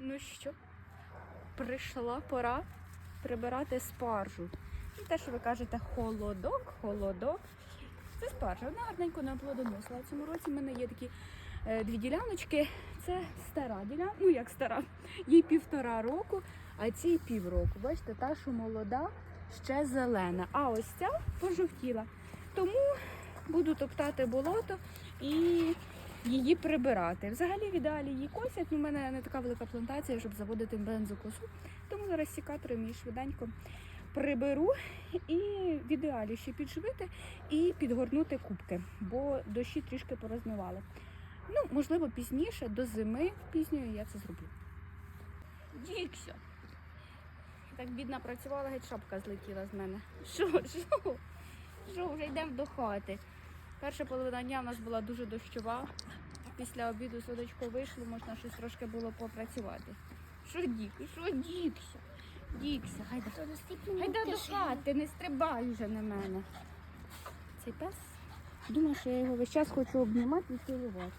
Ну що, прийшла пора прибирати спаржу. І те, що ви кажете, холодок, холодок. Це спаржа. Вона гарненько не плодоносила. В цьому році в мене є такі е, дві діляночки. Це стара ділянка, ну як стара, їй півтора року, а цій півроку. Бачите, та, що молода, ще зелена. А ось ця пожовтіла. Тому буду топтати болото і її прибирати. Взагалі в ідеалі її косять. Ну, У мене не така велика плантація, щоб заводити бензокосу. Тому зараз сікатором її швиденько приберу і в ідеалі ще підживити і підгорнути кубки, бо дощі трішки порозмивали. Ну, можливо, пізніше, до зими пізньої я це зроблю. Дікся. Так бідна працювала, геть шапка злетіла з мене. Що, що? Що, вже йдемо до хати. Перша половина дня в нас була дуже дощова. Після обіду садочко вийшло, можна щось трошки було попрацювати. Що дік? Що дікся? Дікся, гайда. Гайда до хати, не стрибай вже на мене. Цей пес Думаю, що я його весь час хочу обнімати і цілувати.